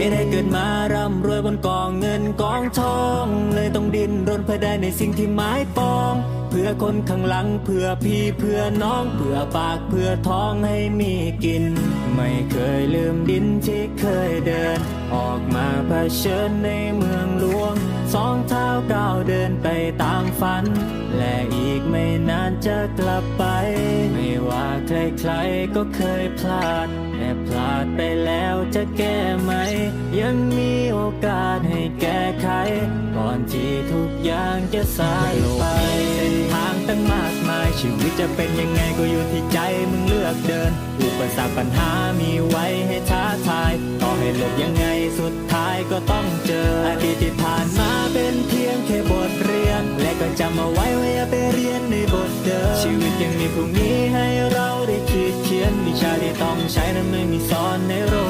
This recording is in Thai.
ไม่ได้เกิดมาร่ำรวยบนกองเงินกองทอง เลยต้องดิ้นรนเพื่อได้ในสิ่งที่หมายปอง เพื่อคนข้างหลังเพื่อพี่เพื่อน้องเพื่อปากเพื่อท้องให้มีกิน ไม่เคยลืมดินที่เคยเดิน ออกมาเผชิญในเมืองหลวง สองเท้าก้าวเดินไปตามฝัน และอีกไม่นานจะกลับไป ไม่ว่าใครๆก็เคยพลาดแต่พลาดไปแล้วจะแก้ ยังมีโอกาสให้แก้ไข ก่อนที่ทุกอย่างจะสายไปเส้นทางตั้งมากมายชีวิตจะเป็นยังไงก็อยู่ที่ใจมึงเลือกเดิน อุปสรรคปัญหามีไว้ให้ท้าทายต่อให้หลบยังไงสุดท้ายก็ต้องเจออดีตที่ผ่านมาเป็นเพียงแค่บทเรียน และก็จำเอาไว้ว่าอย่าไปเรียนในบทเดิมชีวิตยังมีพรุ่งนี้ให้เราได้คิดเขียนวิชาที่ต้องใช้นั้นไม่มีสอนในโรง